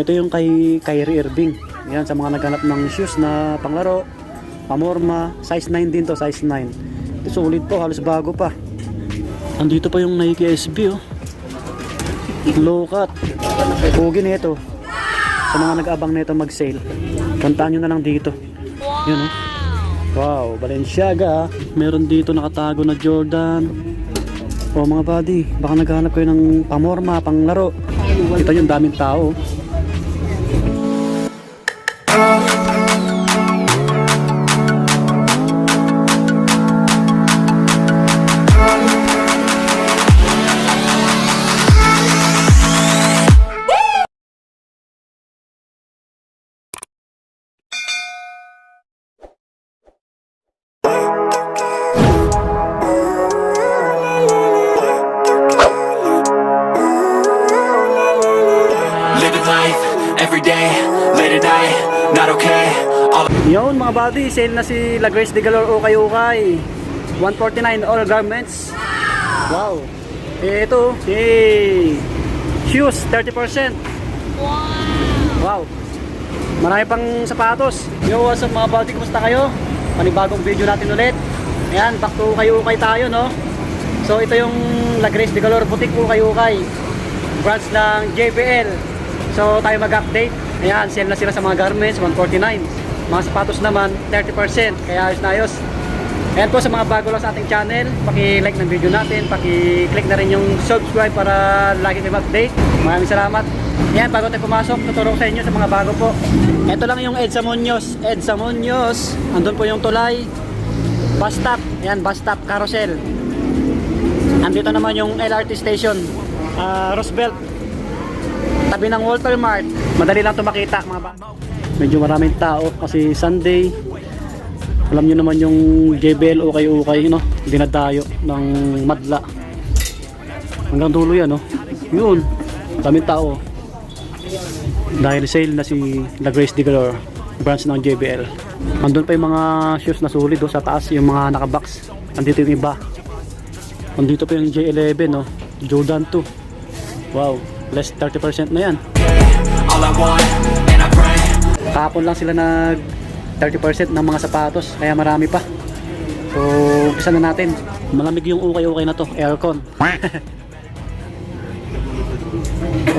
Ito yung kay Kyrie Irving. Yan, sa mga naghanap ng shoes na panglaro. Pamorma. Size 9 din to, size 9. Ito sulit po, halos bago pa. Andito pa yung Nike SB oh. Low cut. Pugi nito. Sa mga nag-abang nito mag-sale. Puntahan nyo na lang dito. Yun oh. Wow, Balenciaga. ah. Meron dito nakatago na Jordan. O mga buddy, baka naghahanap kayo ng pamorma, panglaro. Kita nyo, daming tao. love. Sale na si La Grace de Galore Ukay Ukay. 149 all garments. Wow. Eh, ito, si shoes 30%. Wow. Marami pang sapatos. Yo, what's up mga buddy? Kumusta kayo? Panibagong video natin ulit. Ayan, back to Ukay Ukay tayo, no? So, ito yung La Grace de Galore Boutique Ukay Ukay. Branch ng JBL. So, tayo mag-update. Ayan, sale na sila sa mga garments, 149. Mga sapatos naman, 30%. Kaya ayos na ayos. Ayan po sa mga bago lang sa ating channel, paki-like ng video natin, paki-click na rin yung subscribe para lagi kayo update. Maraming salamat. Ayan, bago tayo pumasok, tuturo ko sa inyo sa mga bago po. Ito lang yung Edsa Munoz. Edsa Munoz. Andun po yung tulay. Bus stop. Ayan, bus stop, carousel. Andito naman yung LRT station. Ah, Roosevelt. Tabi ng Walter Mart. Madali lang ito makita mga ba. Medyo maraming tao kasi Sunday. Alam nyo naman yung JBL ukay-ukay, no? Dinadayo ng madla. Hanggang dulo yan, no? Yun. Daming tao. Dahil sale na si La Grace de Galore branch ng JBL. Andun pa yung mga shoes na sulit oh, sa taas, yung mga nakabox. Andito yung iba. Andito pa yung J11, no? Jordan 2. Wow, less 30% na yan. all I want. Kahapon lang sila nag 30% ng mga sapatos, kaya marami pa. So, umpisa na natin. Malamig yung ukay-ukay na to, aircon.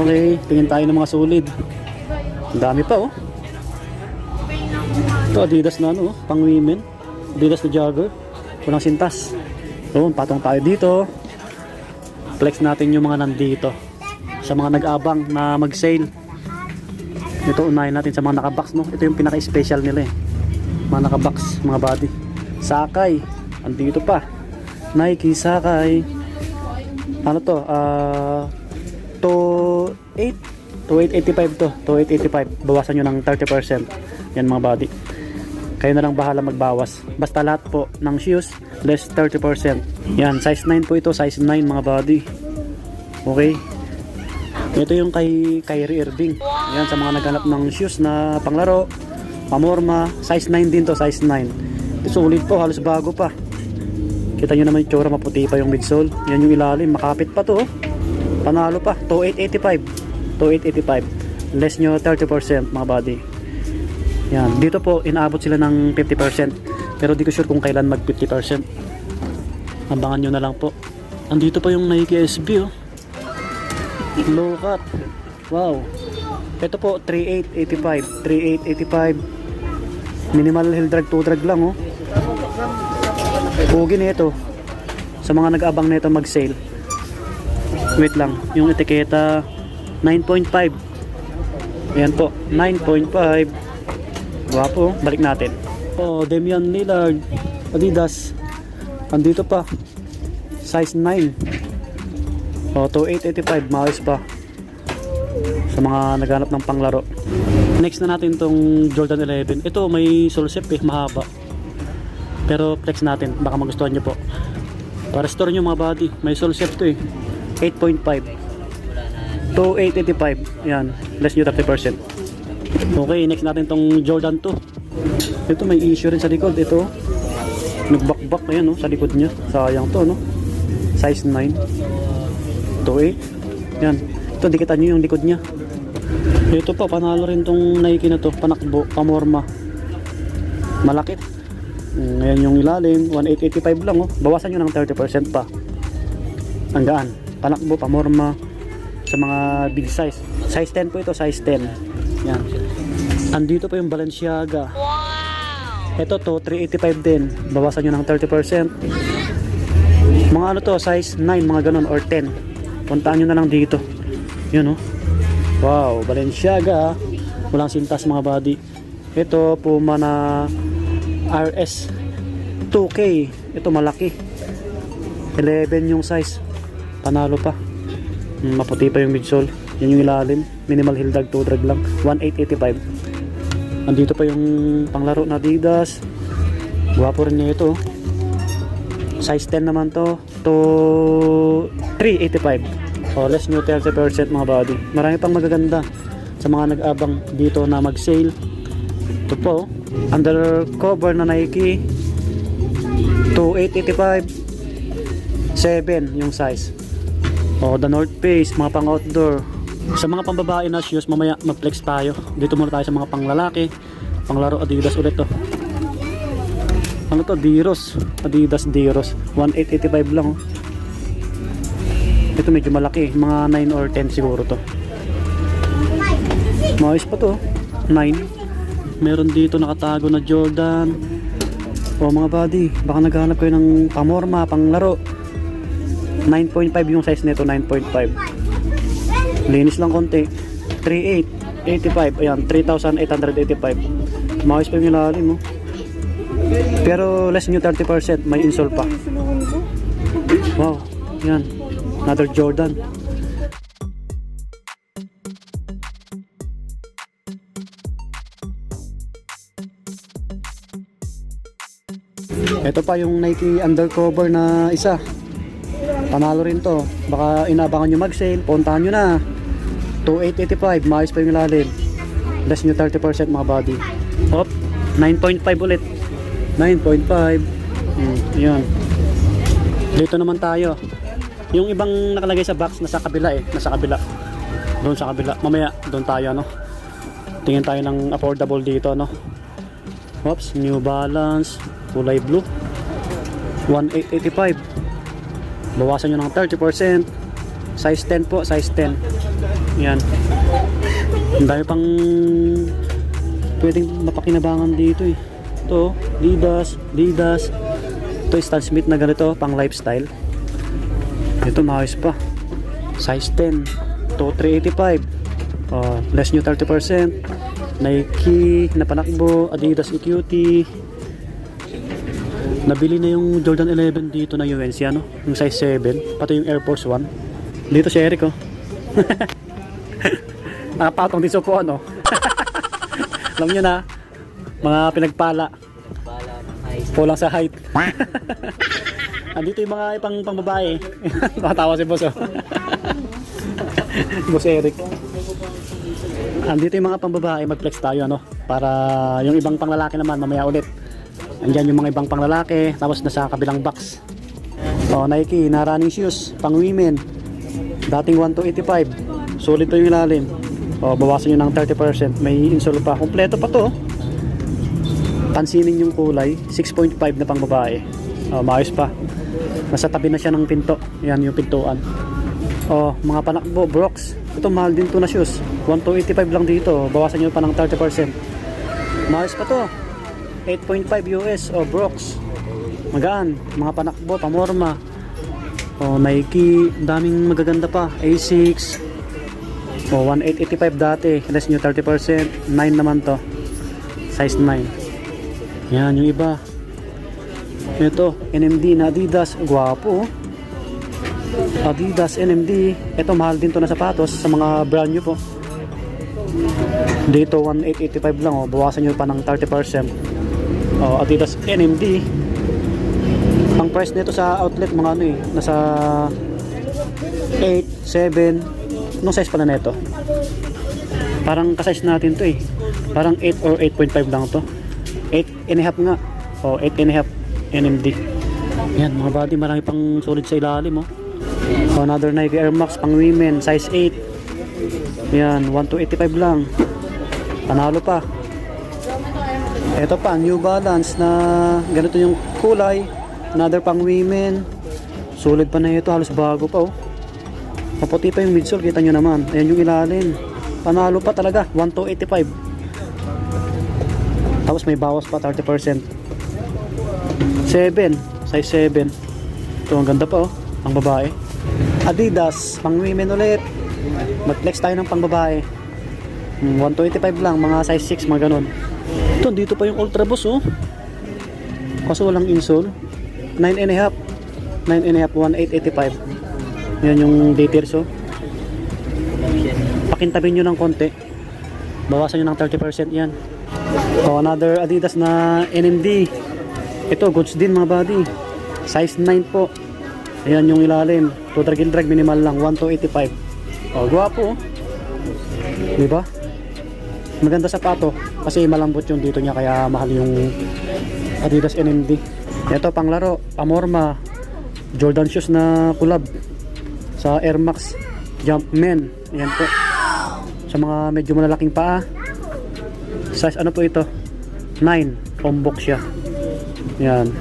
okay, tingin tayo ng mga solid. Ang dami pa oh. Ito Adidas na ano, oh, pang women. Adidas na jogger. Walang sintas. So, patong tayo dito. Flex natin yung mga nandito. Sa mga nag-abang na mag-sale. Ito unahin natin sa mga nakabox no. Ito yung pinaka-special nila eh. Mga nakabox, mga body. Sakay. Andito pa. Nike Sakay. Ano to? Ah 28 2885 to. 2885. Bawasan nyo ng 30%. Yan mga body. Kayo na lang bahala magbawas. Basta lahat po ng shoes, less 30%. Yan, size 9 po ito. Size 9 mga body. Okay. Ito yung kay Kyrie Irving. Yan sa mga naghanap ng shoes na panglaro, pamorma, size 9 din to, size 9. Ito sulit po, halos bago pa. Kita nyo naman yung tsura, maputi pa yung midsole. Yan yung ilalim, makapit pa to. oh. Panalo pa, 2885. 2885. Less nyo 30% mga body. Yan, dito po inaabot sila ng 50%. Pero di ko sure kung kailan mag 50%. Abangan nyo na lang po. Andito pa yung Nike SB oh. Low cut. Wow. Ito po 3885. 3885. Minimal heel drag 2 drag lang oh. Pugi nito. Sa mga nag-abang nito mag-sale. Wait lang, yung etiketa 9.5. Ayan po, 9.5. Wapo, balik natin. Oh, Damian Lillard, Adidas. Andito pa. Size 9. Oh, 2885, maayos pa. Sa mga naghanap ng panglaro. Next na natin tong Jordan 11. Ito may solsep eh, mahaba. Pero flex natin, baka magustuhan nyo po. Para store nyo mga body, may solsep to eh. 8.5. To 885. Yan, less nyo 30%. Okay, next natin tong Jordan 2. Ito may issue rin sa likod. Ito, nagbakbak na yan no, sa likod niya. Sayang to no. Size 9. To 8. Yan. Ito, dikitan nyo yung likod niya. Ito pa, panalo rin tong Nike na to, panakbo, pamorma. Malaki. Mm, Ngayon yung ilalim, 1885 lang oh. Bawasan nyo ng 30% pa. Ang gaan. Panakbo, pamorma. Sa mga big size. Size 10 po ito, size 10. Yan. Andito pa yung Balenciaga. Ito to, 385 din. Bawasan nyo ng 30%. Mga ano to, size 9, mga ganun, or 10. Puntaan nyo na lang dito. Yun oh. Wow, Balenciaga. Walang sintas mga body. Ito, Puma na RS 2K. Ito malaki. 11 yung size. Panalo pa. Mm, Maputi pa yung midsole. Yan yung ilalim. Minimal heel drag, 2 drag lang. 1885. Andito pa yung panglaro na Adidas. Guwapo rin niya ito. Size 10 naman to. To 385. O, less new 30% mga body. Marami pang magaganda sa mga nag-abang dito na mag-sale. Ito po. Undercover na Nike. 2885. 7 yung size. O, the North Face, mga pang outdoor. Sa mga pambabae na shoes, mamaya mag-flex tayo. Dito muna tayo sa mga panglalaki. Panglaro Adidas ulit to. Ano to? Diros. Adidas Diros. 1885 lang oh. Ito medyo malaki. Mga 9 or 10 siguro to. Maayos pa to. 9. Meron dito nakatago na Jordan. O mga buddy, baka naghahanap kayo ng pamorma, panglaro. 9.5 yung size nito, 9.5. Linis lang konti. 3.8, 85. Ayan, 3,885. Maayos pa yung ilalim, mo. Pero less nyo 30%, may insole pa. Wow, yan. Another Jordan. Ito pa yung Nike undercover na isa. Panalo rin to. Baka inabangan nyo mag-sale, puntahan nyo na. 2885, maayos pa yung ilalim. Less nyo 30% mga body. Hop, 9.5 ulit. 9.5. Hmm, yun. Dito naman tayo. Yung ibang nakalagay sa box nasa kabila eh, nasa kabila. Doon sa kabila. Mamaya doon tayo no. Tingin tayo ng affordable dito no. Oops, New Balance, kulay blue. 1885. Bawasan nyo ng 30%. Size 10 po, size 10. Yan. Ang dami pang pwedeng mapakinabangan dito eh. Ito, Didas, Didas. Ito, Stan Smith na ganito, pang lifestyle. Ito, maayos pa. Size 10. Ito, 385. Uh, less nyo 30%. Nike, na panakbo, Adidas EQT. Nabili na yung Jordan 11 dito na UNC, ano? Yung size 7. Pati yung Air Force 1. Dito si Eric, oh. Nakapatong din sa po, ano? Alam nyo na, mga pinagpala. Kulang sa height. Andito yung mga pang, pang babae. Nakatawa si boss, oh. boss Eric. Andito yung mga pang babae, mag-flex tayo, ano? Para yung ibang panglalaki naman, mamaya ulit. Andyan yung mga ibang panglalaki, tapos nasa kabilang box. Oh, Nike, na running shoes, pang women. Dating 1285. Sulit to yung ilalim. O, bawasan nyo ng 30%. May insole pa. Kompleto pa to. Oh. Pansinin yung kulay. 6.5 na pang babae. O, maayos pa. Nasa tabi na siya ng pinto. Yan yung pintuan. O, mga panakbo, Brooks. Ito, mahal din to na shoes. 1285 lang dito. Bawasan nyo pa ng 30%. Maayos pa to. 8.5 US o Brooks. Magaan. Mga panakbo, pamorma. O, Nike. Daming magaganda pa. A6. O, 1885 dati. Less nyo 30%. 9 naman to. Size 9. Yan, yung iba. Ito, NMD na Adidas. Gwapo. oh. Adidas, NMD. Ito, mahal din to na sapatos sa mga brand nyo po. Dito, 1885 lang. Oh. Bawasan nyo pa ng 30%. Oh, Adidas, NMD. Ang price nito sa outlet, mga ano eh, nasa 8, 7, Anong size pala nito? Parang ka-size natin to eh. Parang 8 or 8.5 lang to. 8 and a half nga. O, 8 and a half NMD. Yan, mga body, marami pang solid sa ilalim oh. O, another Nike Air Max pang women, size 8. Yan, 1285 lang. Panalo pa. Ito pa, New Balance na ganito yung kulay. Another pang women. Sulit pa na ito, halos bago pa oh. Maputi pa yung midsole, kita nyo naman. Ayan yung ilalim. Panalo pa talaga, 1285. Tapos may bawas pa, 30%. 7, size 7. Ito, ang ganda pa oh, ang babae. Adidas, pang women ulit. Mag-flex tayo ng pang babae. Hmm, 125 lang, mga size 6, mga ganun. Ito, dito pa yung Ultra Boost oh. Kaso walang insole. 9 and a half. 9 and a half, 1885. Yan yung details oh. Pakintabin nyo ng konti. Bawasan nyo ng 30% yan. Oh, another Adidas na NMD. Ito, goods din mga buddy. Size 9 po. Ayan yung ilalim. To drag and drag minimal lang. 1285. Oh, gwapo oh. Di ba? Maganda sa pato kasi malambot yung dito niya kaya mahal yung Adidas NMD. Ito panglaro, Pamorma, Jordan shoes na collab sa Air Max Jumpman. Ayan po. Sa mga medyo malalaking paa. Size ano po ito? 9. Ombok siya. Yan.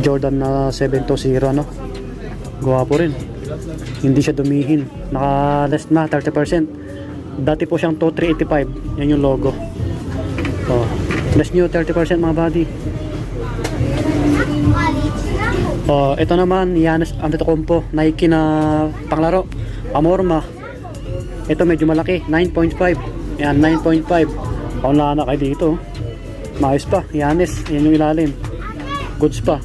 Jordan na 720 no. Gwapo rin. Hindi siya dumihin. Naka less na 30%. Dati po siyang 2385. Yan yung logo. Oh. Less new 30% mga buddy. Oh, ito naman Giannis Antetokounmpo, Nike na panglaro. Pamorma. Ito medyo malaki, 9.5. Yan, 9.5. Paunla na kayo dito. Maayos pa, Giannis. Yan yung ilalim. Goods pa.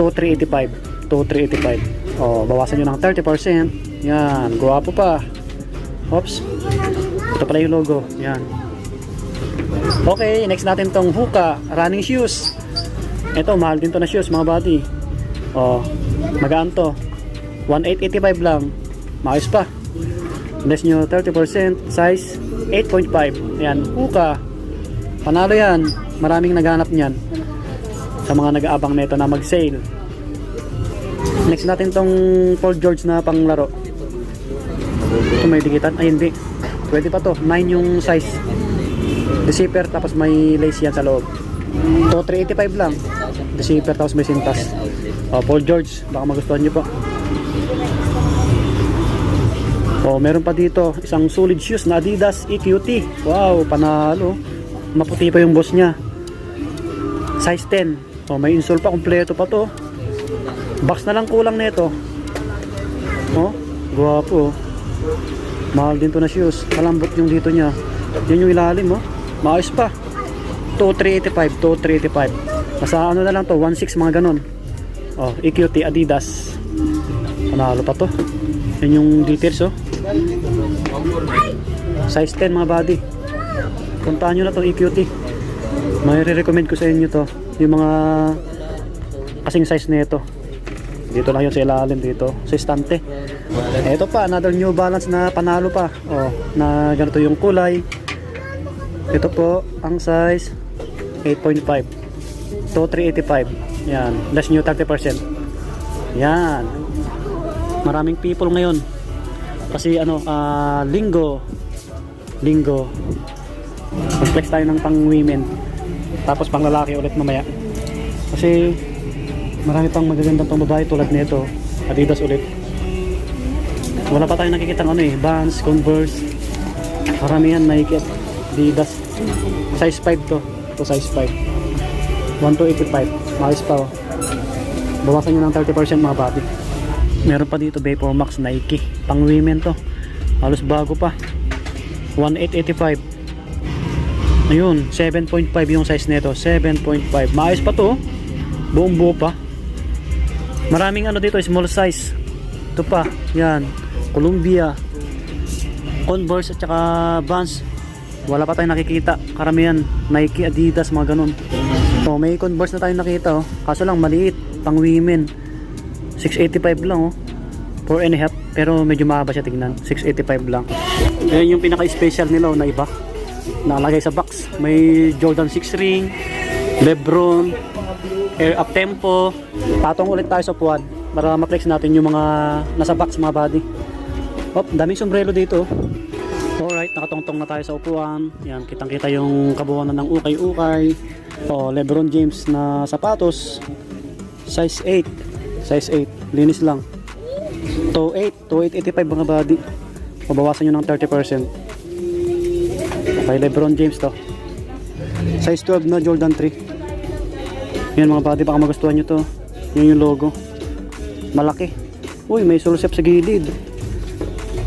2,385. 2,385. Oh, bawasan nyo ng 30%. Yan, guwapo pa. Oops. Ito pala yung logo. Yan. Okay, next natin tong Hoka running shoes. Ito, mahal din to na shoes mga buddy. Oh, magaan to. 1885 lang. Maayos pa. Less nyo 30%. Size 8.5. Ayan, Hoka. Panalo yan. Maraming naghanap niyan. Sa mga nag-aabang nito na mag-sale. Next natin tong Paul George na panglaro. Ito may dikitan. Ay hindi. Pwede pa to. 9 yung size. The zipper tapos may lace yan sa loob. To 385 lang. Zipper tapos may sintas. Oh, Paul George. Baka magustuhan nyo po. Oh, meron pa dito isang solid shoes na Adidas EQT. Wow, panalo. Maputi pa yung boss niya. Size 10. Oh, may insole pa kompleto pa to. Box na lang kulang nito. Oh, guwapo. oh. Mahal din to na shoes. Malambot yung dito niya. Yan yung ilalim, oh. Maayos pa. 2385, 2385. Nasa ano na lang to, 16 mga ganon. Oh, EQT Adidas. Panalo pa to. Yan yung details, oh. Size 10 mga body. Puntahan nyo na to EQT. May re-recommend ko sa inyo to. Yung mga kasing size nito. Dito lang yun sa ilalim dito. Sa estante. Ito pa, another New Balance na panalo pa. Oh, na ganito yung kulay. Ito po, ang size 8.5. To 385. Yan. Less new 30%. Yan. Maraming people ngayon. Kasi ano, ah, linggo. Linggo. Mag-flex tayo ng pang women. Tapos pang lalaki ulit mamaya. Kasi marami pang magagandang pang babae tulad nito. Adidas ulit. Wala pa tayong nakikita ano eh. Vans, Converse. Karamihan Nike at Adidas. Size 5 to. To size 5. 1285. Maayos pa oh. Bawasan nyo ng 30% mga body. Meron pa dito Vapor Max Nike. Pang women to. Halos bago pa. 1885. Ayun, 7.5 yung size nito. 7.5. Maayos pa to. oh. Buong buo pa. Maraming ano dito, small size. Ito pa, yan. Columbia. Converse at saka Vans. Wala pa tayong nakikita. Karamihan, Nike, Adidas, mga ganun. So, may Converse na tayong nakita, oh. Kaso lang, maliit. Pang women. 685 lang, oh. 4 and a half. Pero medyo mahaba siya tignan. 685 lang. Ayan yung pinaka-special nila, oh, na iba. Nakalagay sa box. May Jordan 6 ring. Lebron. Air Up Tempo. Patong ulit tayo sa puwan para ma-flex natin yung mga nasa box mga body. Oh, daming sombrero dito. Alright, nakatongtong na tayo sa upuan. Yan, kitang-kita yung kabuuan ng ukay-ukay. Oh, Lebron James na sapatos. Size 8. Size 8. Linis lang. 28. 2885 mga body. Mabawasan nyo ng 30%. Okay, Lebron James to. Size 12 na Jordan 3. Yan mga body, baka magustuhan nyo to. Yan yung logo. Malaki. Uy, may sulsep sa gilid.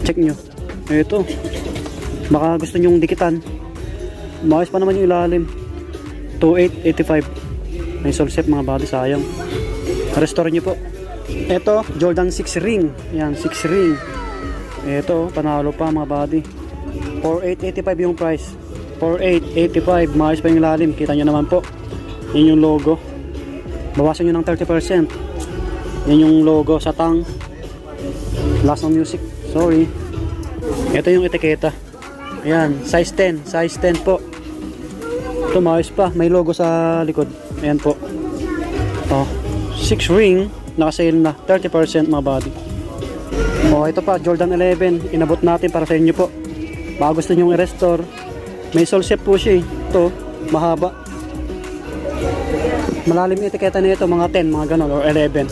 Check nyo. Ito. Baka gusto nyong dikitan. Maayos pa naman yung ilalim. 2885. May sulsep mga body, sayang. Restore nyo po. Ito, Jordan 6 ring. Yan, 6 ring. Ito, panalo pa mga body. 4885 yung price. 4885. Maayos pa yung ilalim. Kita nyo naman po. Yan yung logo. Bawasan nyo ng 30%. Yan yung logo sa tang. Last ng music. Sorry. Ito yung etiketa. Ayan, size 10. Size 10 po. Ito maayos pa. May logo sa likod. Ayan po. Oh, 6 ring. Naka-sale na. 30% mga body. Oh, ito pa. Jordan 11. Inabot natin para sa inyo po. Baka gusto nyo i-restore. May sole shape po siya eh. Ito, mahaba. Malalim yung etiketa nito, mga 10, mga ganon, or 11.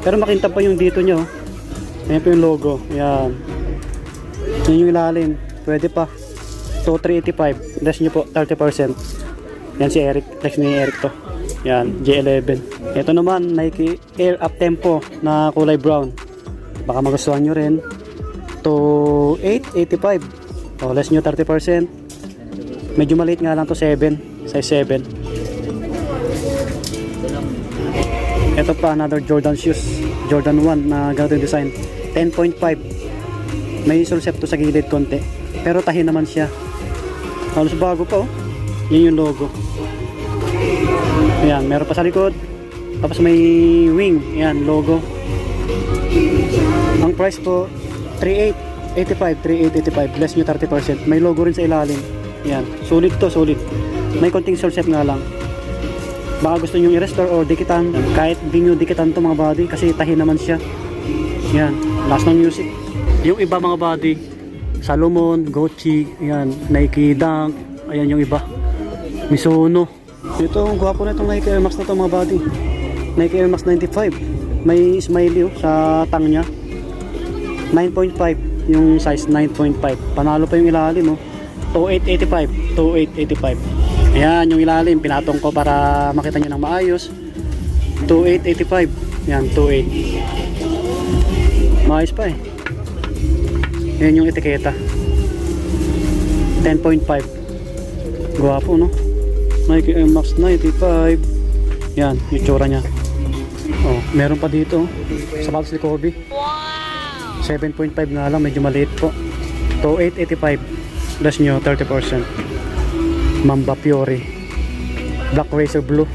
Pero makintab pa yung dito nyo. Ayan po yung logo. Ayan. Yan yung ilalim. Pwede pa. So, 385. Less nyo po, 30%. Yan si Eric. Flex ni Eric to. Yan, J11. Ito naman, Nike Air Up Tempo na kulay brown. Baka magustuhan nyo rin. To 885. O, less nyo 30%. Medyo maliit nga lang to 7. Size 7. Ito pa, another Jordan shoes. Jordan 1 na ganito yung design. 10.5. May sulsep to sa gilid konti. Pero tahi naman siya. Halos bago pa oh. Yan yung logo. Ayan, meron pa sa likod. Tapos may wing. Ayan, logo. Ang price po, 3885, 3885. Less nyo 30%. May logo rin sa ilalim. Ayan, sulit to, sulit. May konting sulsep nga lang. Baka gusto nyo i-restore or dikitan. Kahit di dikitan to mga body kasi tahi naman siya. Yan, last ng music. Yung iba mga body, Salomon, Gucci, yan, Nike Dunk, ayan yung iba. Mizuno. Ito, ang gwapo na itong Nike Air Max na to mga body. Nike Air Max 95. May smiley oh, sa tang niya. 9.5 yung size 9.5. Panalo pa yung ilalim oh. 2885. 2885. Ayan yung ilalim. Pinatong ko para makita nyo ng maayos. 2885. Yan, 28. Maayos pa eh. Yan yung etiketa. 10.5. Gwapo no? Nike Air Max 95. Yan, yung tsura niya. Oh, meron pa dito. Sapatos ni Kobe. 7.5 nga lang, medyo maliit po. To 885. Less nyo, 30%. Mamba Fiore. Black Racer Blue.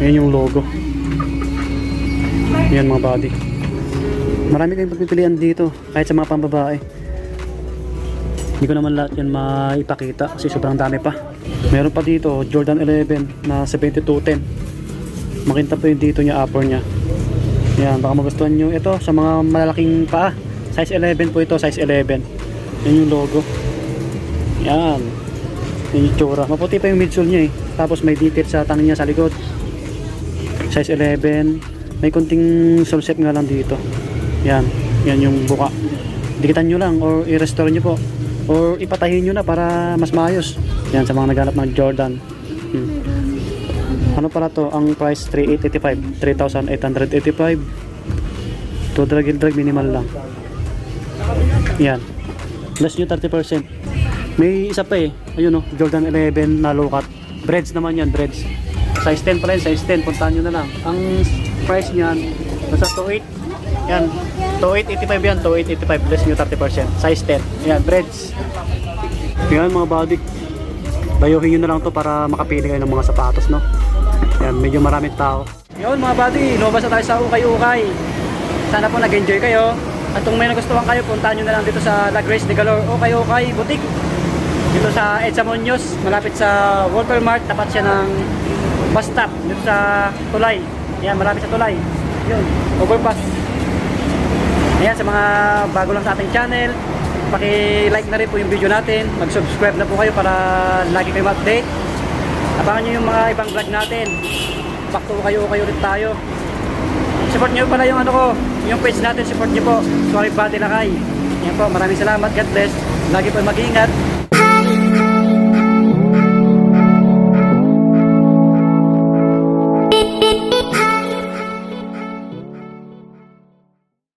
Yan yung logo. Yan mga body. Marami kayong pagpipilian dito, kahit sa mga pambabae. Hindi ko naman lahat yan maipakita kasi sobrang dami pa. Meron pa dito, Jordan 11 na 7210. Makinta po yung dito niya, upper niya. Yan, baka magustuhan nyo ito sa mga malalaking paa. Size 11 po ito, size 11. Yan yung logo. Yan. Yan yung tsura. Maputi pa yung midsole niya eh. Tapos may detail sa tang niya sa likod. Size 11. May kunting solsep nga lang dito. Yan. Yan yung buka. Dikitan nyo lang or i-restore nyo po. Or ipatahin nyo na para mas maayos. Yan sa mga naghanap ng Jordan. Hmm. Ano pala to? Ang price 3885. 3,885. To drag drag minimal lang. Yan. Less nyo 30%. May isa pa eh. Ayun oh, Jordan 11 na low cut. Breads naman yan, breads. Size 10 pa rin, size 10. Puntahan nyo na lang. Ang price niyan, basta 28. Yan. 2885 yan, 2885. Less nyo 30%. Size 10. Yan, breads. Yan mga body. Bayuhin nyo na lang to para makapili kayo ng mga sapatos, no? Yan, medyo maraming tao. Yun mga buddy, lumabas na tayo sa Ukay-Ukay. Sana po nag-enjoy kayo. At kung may nagustuhan kayo, puntahan nyo na lang dito sa La Grace de Galore Ukay-Ukay Boutique. Dito sa Edsa Munoz, malapit sa Walter Mart, tapat siya ng bus stop dito sa Tulay. Yan, malapit sa Tulay. Yun, overpass. Ayan, sa mga bago lang sa ating channel, paki-like na rin po yung video natin. Mag-subscribe na po kayo para lagi kayo ma-update. Abangan nyo yung mga ibang vlog natin. Back to kayo, kayo ulit tayo. Support nyo pala yung ano ko, yung page natin, support nyo po. Sorry Body Lakay. Yan po, maraming salamat. God bless. Lagi po mag-ingat.